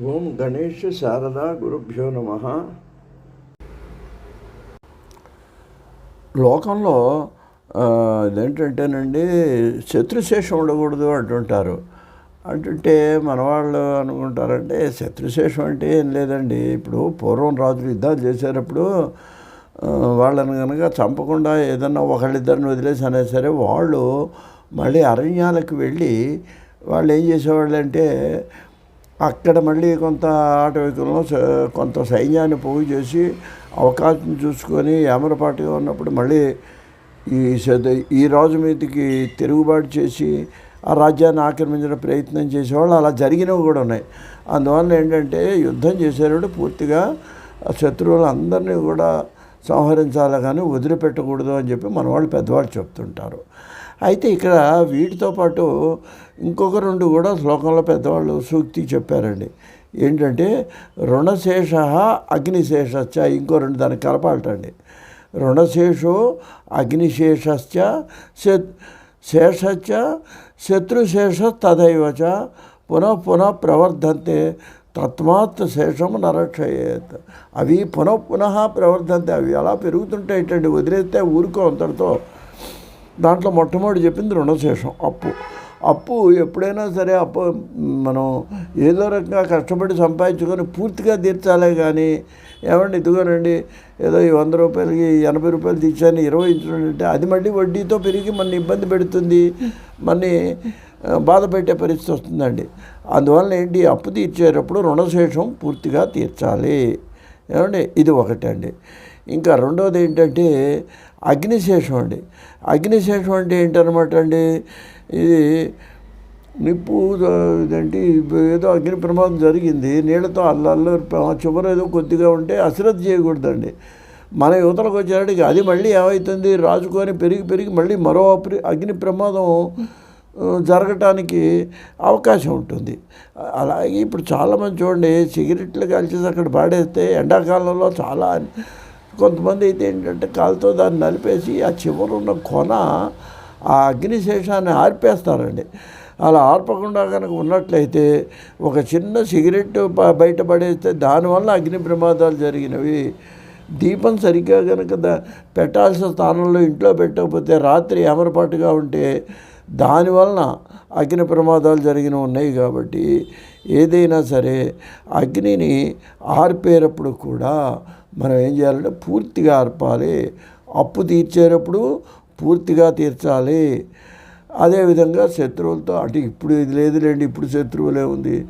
ఓం గణేష్ శారదా గురుభ్యో నమ. లోకంలో ఇదేంటంటేనండి శత్రుశేషం ఉండకూడదు అంటుంటారు. అంటుంటే మన వాళ్ళు అనుకుంటారంటే శత్రుశేషం అంటే ఏం లేదండి. ఇప్పుడు పూర్వం రాజులు యుద్ధాలు చేసేటప్పుడు వాళ్ళని కనుక చంపకుండా ఏదన్నా ఒకళ్ళిద్దరిని వదిలేసి అనే సరే వాళ్ళు మళ్ళీ అరణ్యాలకు వెళ్ళి వాళ్ళు ఏం చేసేవాళ్ళు అంటే అక్కడ మళ్ళీ కొంత ఆటవికులను కొంత సైన్యాన్ని పోగు చేసి అవకాశం చూసుకొని ఏమరపాటుగా ఉన్నప్పుడు మళ్ళీ ఈ ఈ రాజు మీదకి తిరుగుబాటు చేసి ఆ రాజ్యాన్ని ఆక్రమించిన ప్రయత్నం చేసేవాళ్ళు అలా జరిగినవి కూడా ఉన్నాయి. అందువల్ల ఏంటంటే యుద్ధం చేసేవాడు పూర్తిగా శత్రువులందరినీ కూడా సంహరించాలి కానీ వదిలిపెట్టకూడదు అని చెప్పి మన వాళ్ళు పెద్దవాళ్ళు చెప్తుంటారు. అయితే ఇక్కడ వీటితో పాటు ఇంకొక రెండు కూడా శ్లోకంలో పెద్దవాళ్ళు సూక్తి చెప్పారండి. ఏంటంటే రుణశేష అగ్నిశేషశ్చ ఇంకో రెండు దానికి కలపాలటండి. రుణశేషో అగ్నిశేషశ్చ శత్ శేషశ్చ శత్రుశేష తదైవచ పునః పునః ప్రవర్ధంతే తత్మాత్ శేషం నరక్షయేత్. అవి పునః పునః ప్రవర్ధంతే అవి అలా పెరుగుతుంటాయిటండి వదిలేస్తే ఊరుకో అంతటితో. దాంట్లో మొట్టమొదటి చెప్పింది రుణశేషం అప్పు. అప్పు ఎప్పుడైనా సరే అప్పు మనం ఏదో రకంగా కష్టపడి సంపాదించుకొని పూర్తిగా తీర్చాలే కానీ ఏమండి ఇదిగోనండి ఏదో ఈ వంద రూపాయలకి ఎనభై రూపాయలు తీర్చాను ఇరవై ఇచ్చినట్టే అది మళ్ళీ వడ్డీతో పెరిగి మన ఇబ్బంది పెడుతుంది మన్ని బాధ పెట్టే పరిస్థితి వస్తుందండి. అందువల్ల ఏంటి అప్పు తీర్చేటప్పుడు రుణశేషం పూర్తిగా తీర్చాలి. ఏమండి ఇది ఒకటండి. ఇంకా రెండోది ఏంటంటే అగ్నిశేషం అండి. అగ్నిశేషం అంటే ఏంటనమాట అండి? ఇది నిప్పు ఇదంటే ఏదో అగ్ని ప్రమాదం జరిగింది. నీళ్ళతో అల్లల్లో చివర ఏదో కొద్దిగా ఉంటే అశ్రద్ధ చేయకూడదండి. మన యువతలకు వచ్చేటికి అది మళ్ళీ ఏమవుతుంది రాజుకొని పెరిగి పెరిగి మళ్ళీ మరో అగ్ని ప్రమాదం జరగటానికి అవకాశం ఉంటుంది. అలాగే ఇప్పుడు చాలామంది చూడండి సిగరెట్లు కలిసి అక్కడ పాడేస్తే ఎండాకాలంలో చాలా కొంతమంది అయితే ఏంటంటే కాలుతో దాన్ని నలిపేసి ఆ చివరున్న కొన ఆ అగ్నిశేషాన్ని ఆర్పేస్తారండి. అలా ఆర్పకుండా కనుక ఉన్నట్లయితే ఒక చిన్న సిగరెట్ బయటపడేస్తే దానివల్ల అగ్ని ప్రమాదాలు జరిగినవి. దీపం సరిగ్గా కనుక దా పెట్టాల్సిన స్థానంలో ఇంట్లో పెట్టకపోతే రాత్రి ఏమరపాటుగా ఉంటే దానివలన అగ్ని ప్రమాదాలు జరిగిన ఉన్నాయి కాబట్టి ఏదైనా సరే అగ్నిని ఆర్పేటప్పుడు కూడా మనం ఏం చేయాలంటే పూర్తిగా ఆర్పాలి. అప్పు తీర్చేటప్పుడు పూర్తిగా తీర్చాలి. అదేవిధంగా శత్రువులతో అటు ఇప్పుడు ఇది లేదులేండి ఇప్పుడు శత్రువులే ఉంది.